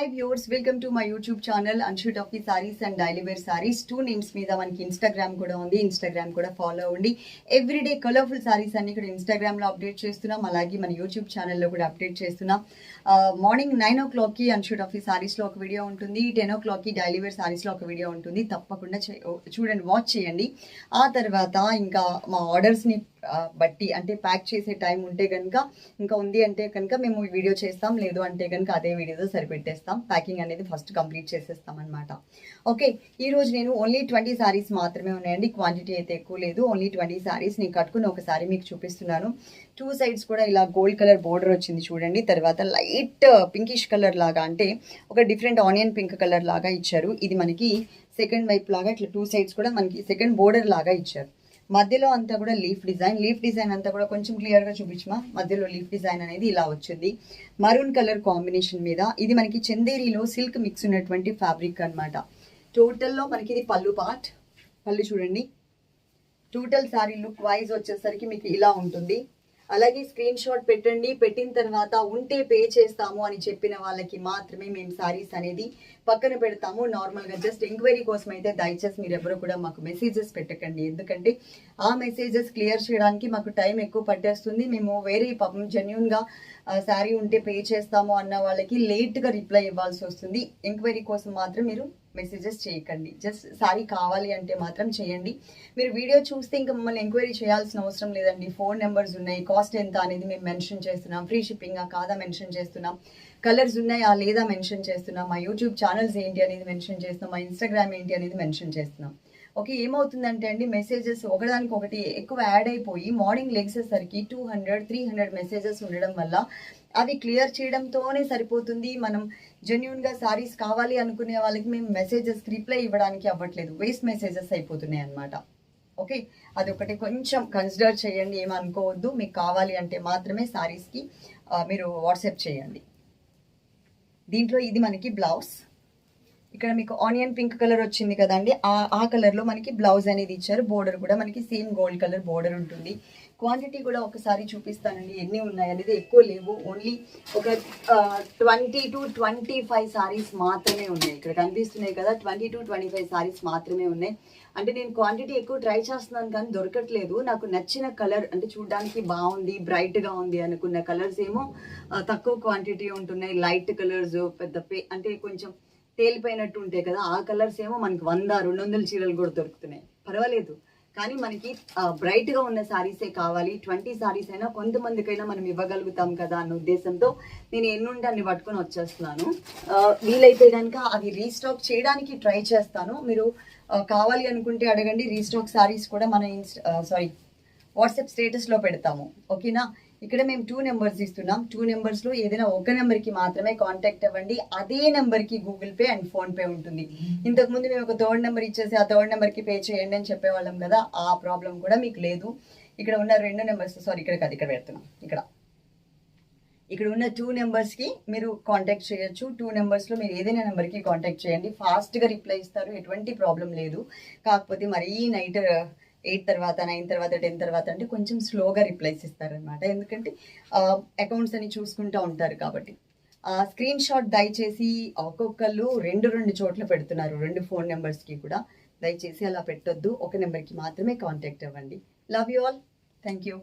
Hi viewers welcome to my YouTube channel అన్షూట్ of sarees and daily wear sarees two names మీద మనకి Instagram కూడా ఉంది. Instagram కూడా follow అవ్వండి ఎవ్రీడే కలర్ఫుల్ సారీస్ అన్ని ఇక్కడ ఇన్స్టాగ్రామ్లో అప్డేట్ చేస్తున్నాం. అలాగే మన యూట్యూబ్ ఛానల్లో కూడా అప్డేట్ చేస్తున్నాం. మార్నింగ్ నైన్ ఓ క్లాక్కి కి టఫీ ఆఫ్ ఒక వీడియో ఉంటుంది. టెన్ ఓ క్లాక్కి డైలీ వేర్ సారీస్లో ఒక వీడియో ఉంటుంది. తప్పకుండా చే- చూడండి వాచ్ చేయండి. ఆ తర్వాత ఇంకా మా ఆర్డర్స్ని బట్టి అంటే ప్యాక్ చేసే టైం ఉంటే కనుక ఇంకా ఉంది అంటే కనుక మేము వీడియో చేస్తాం లేదు అంటే కనుక అదే వీడియోతో సరిపెట్టేస్తాం. ప్యాకింగ్ అనేది ఫస్ట్ కంప్లీట్ చేసేస్తాం అనమాట ఓకే ఈరోజు నేను ఓన్లీ ట్వంటీ సారీస్ మాత్రమే ఉన్నాయండి. క్వాంటిటీ అయితే ఎక్కువ లేదు. ఓన్లీ ట్వంటీ శారీస్ నేను కట్టుకుని ఒకసారి మీకు చూపిస్తున్నాను. టూ సైడ్స్ కూడా ఇలా గోల్డ్ కలర్ బోర్డర్ వచ్చింది చూడండి. తర్వాత లైట్ పింకిష్ కలర్ లాగా అంటే ఒక డిఫరెంట్ ఆనియన్ పింక్ కలర్ లాగా ఇచ్చారు. ఇది మనకి సెకండ్ వైపు లాగా ఇట్లా టూ సైడ్స్ కూడా మనకి సెకండ్ బోర్డర్ లాగా ఇచ్చారు. మధ్యలో అంతా కూడా లీఫ్ డిజైన్ లీఫ్ డిజైన్ అంతా కూడా కొంచెం క్లియర్గా చూపించమా? మధ్యలో లీఫ్ డిజైన్ అనేది ఇలా వచ్చింది. మరూన్ కలర్ కాంబినేషన్ మీద. ఇది మనకి చందేరిలో సిల్క్ మిక్స్ ఉన్నటువంటి ఫ్యాబ్రిక్ అన్నమాట. టోటల్లో మనకి ఇది పళ్ళు పార్ట్ పళ్ళు చూడండి. టోటల్ సారీ లుక్ వైజ్ వచ్చేసరికి మీకు ఇలా ఉంటుంది. అలాగే స్క్రీన్ షాట్ పెట్టండి. పెట్టిన తర్వాత ఉంటే పే చేస్తాము అని చెప్పిన వాళ్ళకి మాత్రమే మేము సారీస్ అనేది పక్కన పెడతాము. నార్మల్గా జస్ట్ ఎంక్వైరీ కోసం అయితే దయచేసి మీరు ఎవరు కూడా మాకు మెసేజెస్ పెట్టకండి. ఎందుకంటే ఆ మెసేజెస్ క్లియర్ చేయడానికి మాకు టైం ఎక్కువ పట్టేస్తుంది. మేము వేరే పాపం జెన్యున్గా శారీ ఉంటే పే చేస్తాము అన్న వాళ్ళకి లేట్గా రిప్లై ఇవ్వాల్సి వస్తుంది. ఎంక్వైరీ కోసం మాత్రం మీరు మెసేజెస్ చేయకండి. జస్ట్ సారీ కావాలి అంటే మాత్రం చేయండి. మీరు వీడియో చూస్తే ఇంకా మమ్మల్ని ఎంక్వైరీ చేయాల్సిన అవసరం లేదండి. ఫోన్ నెంబర్స్ ఉన్నాయి కాస్ట్ ఎంత అనేది మేము మెన్షన్ చేస్తున్నాం ఫ్రీ షిప్పింగ్ కాదా మెన్షన్ చేస్తున్నాం కలర్స్ ఉన్నాయా లేదా మెన్షన్ చేస్తున్నాం మా యూట్యూబ్ ఛానల్స్ ఏంటి అనేది మెన్షన్ చేస్తున్నాం మా ఇన్స్టాగ్రామ్ ఏంటి అనేది మెన్షన్ చేస్తున్నాం. ఓకే ఏమవుతుందంటే అండి మెసేజెస్ ఒకదానికి ఒకటి ఎక్కువ యాడ్ అయిపోయి morning లెగ్సేసరికి two hundred three hundred messages ఉండడం వల్ల అవి క్లియర్ చేయడంతోనే సరిపోతుంది. మనం జెన్యున్గా సారీస్ కావాలి అనుకునే వాళ్ళకి మేము మెసేజెస్ రిప్లై ఇవ్వడానికి అవ్వట్లేదు. వేస్ట్ మెసేజెస్ అయిపోతున్నాయి అనమాట ఓకే అదొకటి కొంచెం కన్సిడర్ చేయండి. ఏమనుకోవద్దు. మీకు కావాలి అంటే మాత్రమే సారీస్కి మీరు వాట్సాప్ చేయండి. దీంట్లో ఇది మనకి బ్లౌజ్ ఇక్కడ మీకు ఆనియన్ పింక్ కలర్ వచ్చింది కదండి. ఆ ఆ కలర్లో మనకి బ్లౌజ్ అనేది ఇచ్చారు. బోర్డర్ కూడా మనకి సేమ్ గోల్డ్ కలర్ బోర్డర్ ఉంటుంది. క్వాంటిటీ కూడా ఒకసారి చూపిస్తానండి. ఎన్ని ఉన్నాయనేది ఎక్కువ లేవు. ఓన్లీ ఒక twenty to twenty five sarees మాత్రమే ఉన్నాయి. ఇక్కడ కనిపిస్తున్నాయి కదా twenty to twenty five sarees మాత్రమే ఉన్నాయి. అంటే నేను క్వాంటిటీ ఎక్కువ ట్రై చేస్తున్నాను కానీ దొరకట్లేదు. నాకు నచ్చిన కలర్ అంటే చూడడానికి బాగుంది బ్రైట్గా ఉంది అనుకున్న కలర్స్ ఏమో తక్కువ క్వాంటిటీ ఉంటున్నాయి. లైట్ కలర్స్ పెద్ద పే అంటే కొంచెం తేలిపోయినట్టు ఉంటాయి కదా. ఆ కలర్స్ ఏమో మనకి వంద రెండు వందల చీరలు కూడా దొరుకుతున్నాయి. పర్వాలేదు. కానీ మనకి బ్రైట్గా ఉన్న శారీసే కావాలి. ట్వంటీ సారీస్ అయినా కొంతమందికైనా మనం ఇవ్వగలుగుతాం కదా అన్న ఉద్దేశంతో నేను ఎన్నుండి అన్ని పట్టుకొని వచ్చేస్తున్నాను. వీలైతే కనుక అవి రీస్టాక్ చేయడానికి ట్రై చేస్తాను. మీరు కావాలి అనుకుంటే అడగండి. రీస్టాక్ సారీస్ కూడా మన ఇన్స్టా సారీ వాట్సాప్ స్టేటస్లో పెడతాము. ఓకేనా? ఇక్కడ మేము టూ నెంబర్స్ ఇస్తున్నాం. టూ నెంబర్స్లో ఏదైనా ఒక నెంబర్కి మాత్రమే కాంటాక్ట్ అవ్వండి. అదే నెంబర్కి గూగుల్ పే అండ్ ఫోన్పే ఉంటుంది. ఇంతకు ముందు మేము ఒక థర్డ్ నెంబర్ ఇచ్చేసి ఆ థర్డ్ నెంబర్కి పే చేయండి అని చెప్పేవాళ్ళం కదా ఆ ప్రాబ్లం కూడా మీకు లేదు. ఇక్కడ ఉన్న రెండు నెంబర్స్ సారీ ఇక్కడ కాదు ఇక్కడ పెడుతున్నాం. ఇక్కడ. ఇక్కడ ఉన్న టూ నెంబర్స్కి మీరు కాంటాక్ట్ చేయొచ్చు. టూ నెంబర్స్లో మీరు ఏదైనా నెంబర్కి కాంటాక్ట్ చేయండి. ఫాస్ట్గా రిప్లై ఇస్తారు. ఎటువంటి ప్రాబ్లం లేదు. కాకపోతే మరీ నైట్ ఎయిట్ తర్వాత నైన్ తర్వాత టెన్ తర్వాత అంటే కొంచెం స్లోగా రిప్లైస్ ఇస్తారనమాట ఎందుకంటే అకౌంట్స్ అని చూసుకుంటూ ఉంటారు కాబట్టి. స్క్రీన్ షాట్ దయచేసి ఒక్కొక్కళ్ళు రెండు రెండు చోట్ల పెడుతున్నారు. రెండు ఫోన్ నెంబర్స్కి కూడా. దయచేసి అలా పెట్టొద్దు. ఒక నెంబర్కి మాత్రమే కాంటాక్ట్ అవ్వండి. Love you all thank you